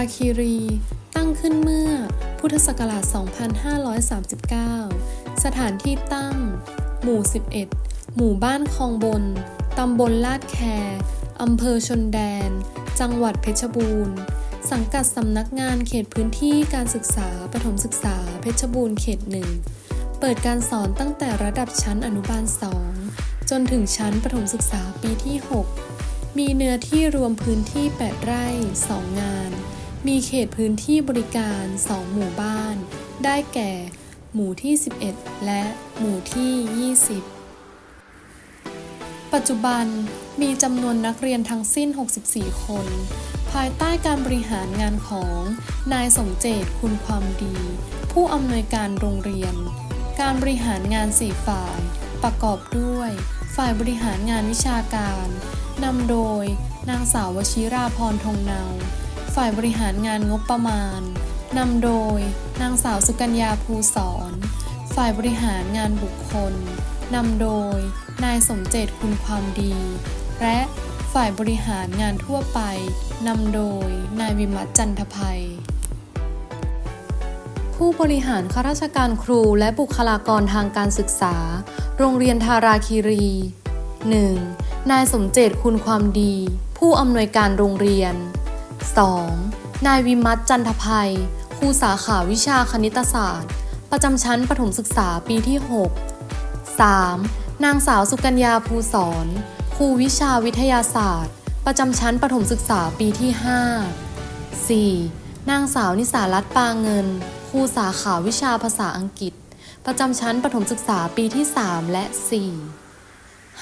ราราคีรี ตั้งขึ้นเมื่อพุทธศักราช 2539 สถานที่ตั้ง หมู่ 11 หมู่บ้านคลองบน ตำบลลาดแคอำเภอชนแดน จังหวัดเพชรบูรณ์ สังกัดสำนักงานเขตพื้นที่การศึกษาประถมศึกษาเพชรบูรณ์เขตหนึ่ง เปิดการสอนตั้งแต่ระดับชั้นอนุบาล 2 จนถึงชั้นประถมศึกษาปีที่ 6 มีเนื้อที่รวมพื้นที่ 8 ไร่ 2 งาน มีเขตพื้นที่บริการ 2 หมู่บ้าน ได้แก่ หมู่ที่ 11 และหมู่ที่ 20 ปัจจุบันมีจำนวนนักเรียนทั้งสิ้น 64 คน ภายใต้การบริหารงานของนายสมเจตคุณความดี ผู้อำนวยการโรงเรียน การบริหารงาน4ฝ่าย ประกอบด้วย ฝ่ายบริหารงานวิชาการนำโดยนางสาววชิราพรทงเนา ฝ่ายบริหารงานงบประมาณนำโดย นางสาวสุกัญญาภูสอนฝ่ายบริหารงานบุคคลนำโดย นายสมเจตคุณความดี และฝ่ายบริหารงานทั่วไปนำโดย นายวิมัตจันทภัย ผู้บริหารข้าราชการครูและบุคลากรทางการศึกษา โรงเรียนทาราคีรี 1. นายสมเจตคุณความดี ผู้อำนวยการโรงเรียน 2. นายวิมัตจันทภัยครูสาขาวิชาคณิตศาสตร์ ประจำชั้นประถมศึกษาปีที่ 6 3. นางสาวสุกัญญาภูสอนครูวิชาวิทยาศาสตร์ ประจำชั้นประถมศึกษาปีที่ 5 4. นางสาวนิสารัตปาเงินครูสาขาวิชาภาษาอังกฤษ ประจำชั้นประถมศึกษาปีที่ 3 และ 4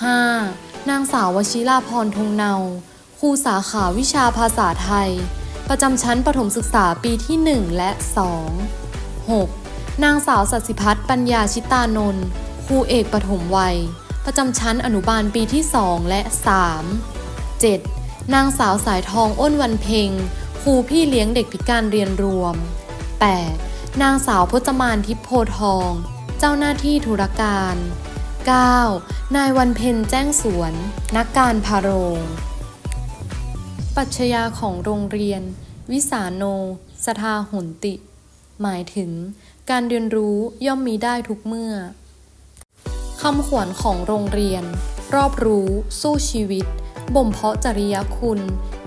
5. นางสาววชิราพรทงเนา ครูสาขาวิชาภาษาไทย ประจำชั้นประถมศึกษาปีที่ 1 และ 2 6. นางสาวสัสิพัฒน์ปัญญาชิตานนท์ครูเอกปฐมวัย ประจำชั้นอนุบาลปีที่ 2 และ 3 7. นางสาวสายทองอ้นวันเพ็งครูพี่เลี้ยงเด็กพิการเรียนรวม 8. นางสาวพจมานทิพโพทอง เจ้าหน้าที่ธุรการ 9. นายวันเพ็ญแจ้งสวน นักการพาโรง ปรัชญาของโรงเรียน วิสาโน สทาหุนติ หมายถึง การเรียนรู้ย่อมมีได้ทุกเมื่อคำขวัญของโรงเรียน รอบรู้ สู้ชีวิต บ่มเพาะจริยคุณ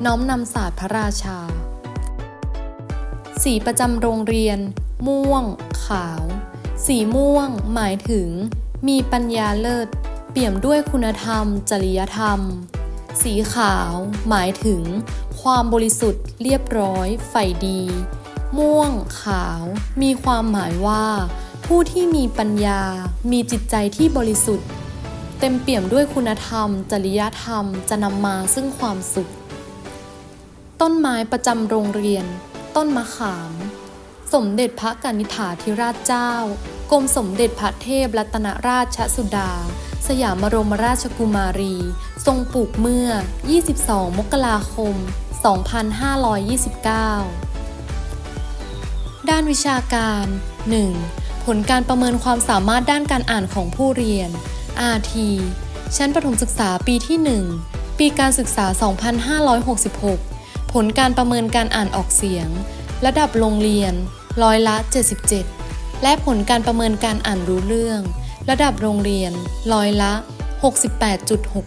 น้อมนำศาสตร์พระราชา สีประจำโรงเรียน ม่วง ขาว สีม่วง หมายถึง มีปัญญาเลิศ เปี่ยมด้วยคุณธรรม จริยธรรม สีขาวหมายถึง ความบริสุทธิ์เรียบร้อยใฝ่ดี ม่วงขาว มีความหมายว่า ผู้ที่มีปัญญา มีจิตใจที่บริสุทธิ์ เต็มเปี่ยมด้วยคุณธรรม จริยธรรมจะนำมาซึ่งความสุข ต้นไม้ประจำโรงเรียน ต้นมะขาม สมเด็จพระกนิษฐาธิราชเจ้า กรมสมเด็จพระเทพรัตนราชสุดา สยามบรมราชกุมารี ทรงปลูกเมื่อ 22 มกราคม 2529 ด้านวิชาการ 1. ผลการประเมินความสามารถด้านการอ่านของผู้เรียน RT ชั้นประถมศึกษาปีที่ 1 ปีการศึกษา 2566 ผลการประเมินการอ่านออกเสียง ระดับโรงเรียน ร้อยละ 77 และผลการประเมินการอ่านรู้เรื่อง ระดับโรงเรียน ร้อยละ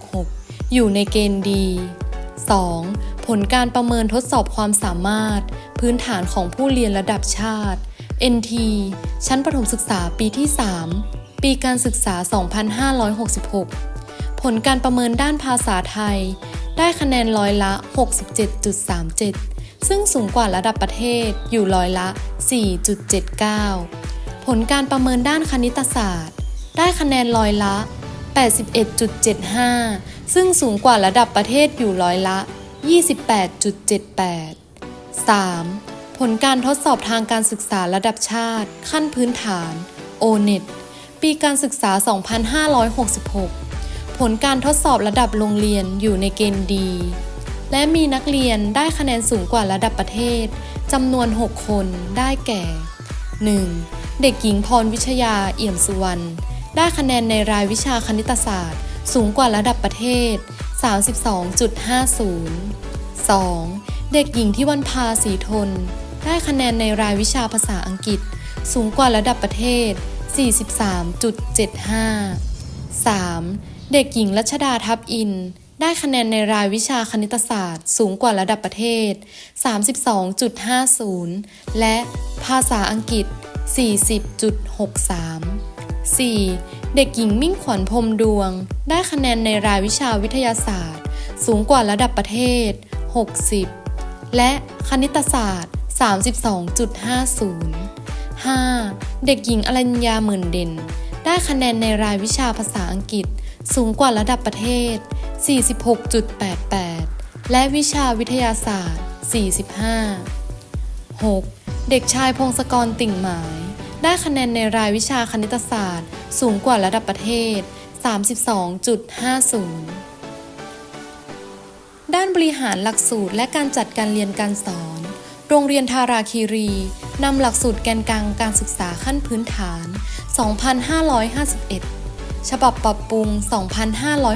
68.66 อยู่ในเกณฑ์ดี 2. ผลการประเมินทดสอบความสามารถ พื้นฐานของผู้เรียนระดับชาติ NT ชั้นประถมศึกษาปีที่ 3 ปีการศึกษา 2566 ผลการประเมินด้านภาษาไทย ได้คะแนนร้อยละ 67.37 ซึ่งสูงกว่าระดับประเทศอยู่ร้อยละ 4.79 ผลการประเมินด้านคณิตศาสตร์ ได้คะแนนร้อยละ 81.75 ซึ่งสูงกว่าระดับประเทศอยู่ร้อยละ 28.78 3. ผลการทดสอบทางการศึกษาระดับชาติ ขั้นพื้นฐาน O-NET ปีการศึกษา 2566 ผลการทดสอบระดับโรงเรียนอยู่ในเกณฑ์ดี และมีนักเรียนได้คะแนนสูงกว่าระดับประเทศจำนวน 6 คนได้แก่ 1. เด็กหญิงพรวิชยาเอี่ยมสุวรรณ ได้คะแนนในรายวิชาคณิตศาสตร์ สูงกว่าระดับประเทศ 32.50 2. เด็กหญิงที่วันพาสีทน ได้คะแนนในรายวิชาภาษาอังกฤษ สูงกว่าระดับประเทศ 43.75 3. เด็กหญิงรัชดาทับอิน ได้คะแนนในรายวิชาคณิตศาสตร์ สูงกว่าระดับประเทศ 32.50 และภาษาอังกฤษ 40.63 4. เด็กหญิงมิ่งขวัญพรมดวง ได้คะแนนในรายวิชาวิทยาศาสตร์ สูงกว่าระดับประเทศ 60 และคณิตศาสตร์ 32.50 5. เด็กหญิงอรัญญาหมื่นเด่น ได้คะแนนในรายวิชาภาษาอังกฤษ สูงกว่าระดับประเทศ 46.88 และวิชาวิทยาศาสตร์ 45 6. เด็กชายพงศกรติ่งหมาย ได้คะแนนในรายวิชาคณิตศาสตร์ สูงกว่าระดับประเทศ 32.50 ด้านบริหารหลักสูตรและการจัดการเรียนการสอน โรงเรียนทาราคีรีนำหลักสูตรแกนกลางการศึกษาขั้นพื้นฐาน 2551 ฉบับปรับปรุง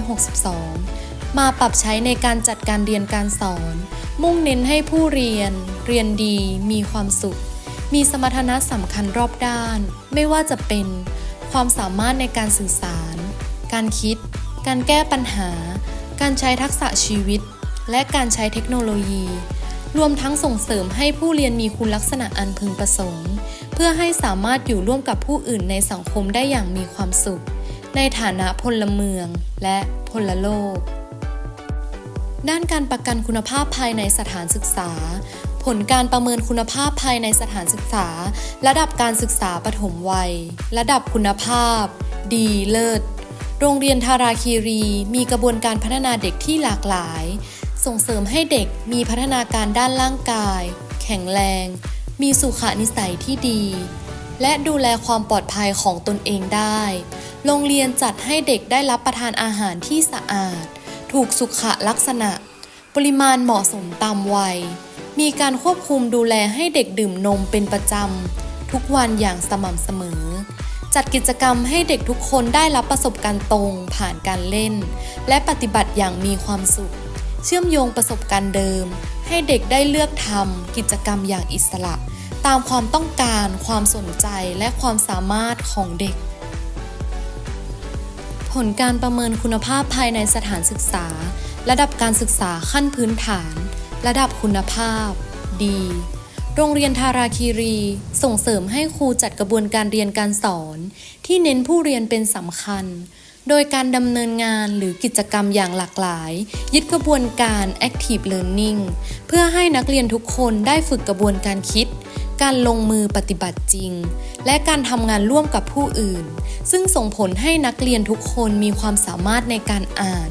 2562 มาปรับใช้ในการจัดการเรียนการสอน มุ่งเน้นให้ผู้เรียน เรียนดี มีความสุข มีสมรรถนะสำคัญรอบด้าน ไม่ว่าจะเป็น ความสามารถในการสื่อสาร การคิด การแก้ปัญหา การใช้ทักษะชีวิต และการใช้เทคโนโลยี รวมทั้งส่งเสริมให้ผู้เรียนมีคุณลักษณะอันพึงประสงค์ เพื่อให้สามารถอยู่ร่วมกับผู้อื่นในสังคมได้อย่างมีความสุข ในฐานะพลเมืองและพลโลก ด้านการประกันคุณภาพภายในสถานศึกษา ผลการประเมินคุณภาพภายในสถานศึกษา ระดับการศึกษาปฐมวัย ระดับคุณภาพ ดีเลิศ โรงเรียนทาราคีรี มีกระบวนการพัฒนาเด็กที่หลากหลาย ส่งเสริมให้เด็กมีพัฒนาการด้านร่างกาย แข็งแรง มีสุขนิสัยที่ดี และดูแลความปลอดภัยของตนเองได้ โรงเรียนจัดให้เด็กได้รับประทานอาหารที่สะอาด ถูกสุขลักษณะ ปริมาณเหมาะสมตามวัย มีการควบคุมดูแลให้เด็กดื่มนมเป็นประจำ ทุกวันอย่างสม่ำเสมอ จัดกิจกรรมให้เด็กทุกคนได้รับประสบการณ์ตรงผ่านการเล่น และปฏิบัติอย่างมีความสุข เชื่อมโยงประสบการณ์เดิม ให้เด็กได้เลือกทำกิจกรรมอย่างอิสระ ตามความต้องการ ความสนใจและความสามารถของเด็ก ผลการประเมินคุณภาพภายในสถานศึกษา ระดับการศึกษาขั้นพื้นฐาน ระดับคุณภาพ ดี โรงเรียนทาราคีรี ส่งเสริมให้ครูจัดกระบวนการเรียนการสอน ที่เน้นผู้เรียนเป็นสำคัญ โดยการดำเนินงานหรือกิจกรรมอย่างหลากหลาย ยึดกระบวนการ active learning เพื่อให้นักเรียนทุกคนได้ฝึกกระบวนการคิด การลงมือปฏิบัติจริง และการทำงานร่วมกับผู้อื่น ซึ่งส่งผลให้นักเรียนทุกคนมีความสามารถในการอ่าน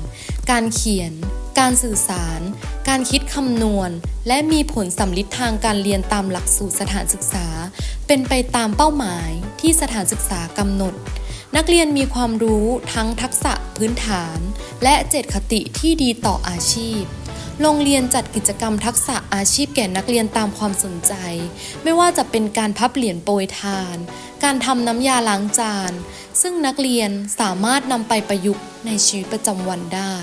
การเขียน การสื่อสาร การคิดคำนวณ และมีผลสำลิดทางการเรียนตามหลักสูตรสถานศึกษา เป็นไปตามเป้าหมายที่สถานศึกษากำหนด นักเรียนมีความรู้ทั้งทักษะพื้นฐาน และเจตคติที่ดีต่ออาชีพ โรงเรียนจัดกิจกรรมทักษะอาชีพแก่นักเรียนตามความสนใจ ไม่ว่าจะเป็นการพับเหรียญโปรยทาน การทำน้ำยาล้างจาน ซึ่งนักเรียนสามารถนำไปประยุกต์ในชีวิตประจำวันได้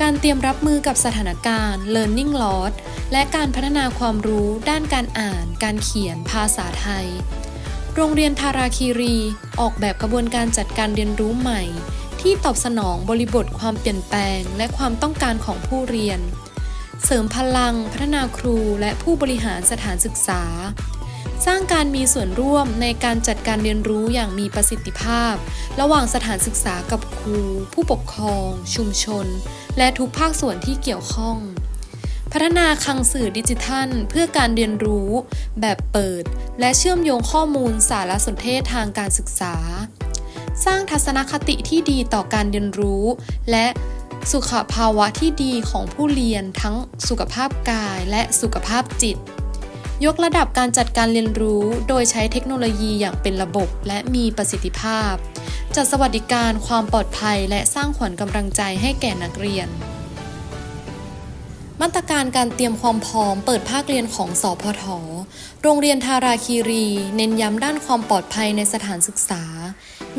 การเตรียมรับมือกับสถานการณ์ Learning Loss และการพัฒนาความรู้ด้านการอ่าน การเขียนภาษาไทย โรงเรียนทาราคีรี ออกแบบกระบวนการจัดการเรียนรู้ใหม่ ที่ตอบสนองบริบทความเปลี่ยนแปลง และความต้องการของผู้เรียน เสริมพลังพัฒนาครูและผู้บริหารสถานศึกษา สร้างการมีส่วนร่วมในการจัดการเรียนรู้อย่างมีประสิทธิภาพ ระหว่างสถานศึกษากับครู ผู้ปกครอง ชุมชน และทุกภาคส่วนที่เกี่ยวข้องพัฒนาคลังสื่อดิจิทัล เพื่อการเรียนรู้ แบบเปิด และเชื่อมโยงข้อมูลสารสนเทศทางการศึกษา สร้างทัศนคติที่ดีต่อการเรียนรู้ และสุขภาวะที่ดีของผู้เรียนทั้งสุขภาพกายและสุขภาพจิต ยกระดับการจัดการเรียนรู้โดยใช้เทคโนโลยีอย่างเป็นระบบและมีประสิทธิภาพ จัดสวัสดิการความปลอดภัยและสร้างขวัญกำลังใจให้แก่นักเรียน มาตรการการเตรียมความพร้อมเปิดภาคเรียนของสพทโรงเรียนทาราคีรี เน้นย้ำด้านความปลอดภัยในสถานศึกษา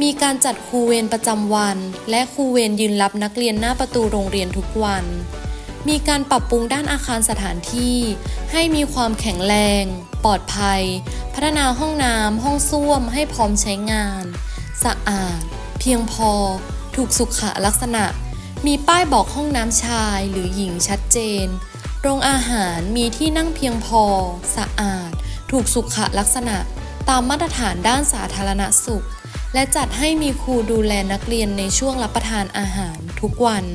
มีการจัดครูเวรประจำวัน และครูเวรยืนรับนักเรียนหน้าประตูโรงเรียนทุกวัน มีการปรับปรุงด้านอาคารสถานที่ ให้มีความแข็งแรง ปลอดภัย พัฒนาห้องน้ำห้องส้วมให้พร้อมใช้งาน สะอาด เพียงพอ ถูกสุขลักษณะ มีป้ายบอกห้องน้ำชายหรือหญิงชัดเจน โรงอาหารมีที่นั่งเพียงพอ สะอาด ถูกสุขลักษณะ ตามมาตรฐานด้านสาธารณสุข และจัดให้มีครูดูแลนักเรียนในช่วงรับประทานอาหารทุกวัน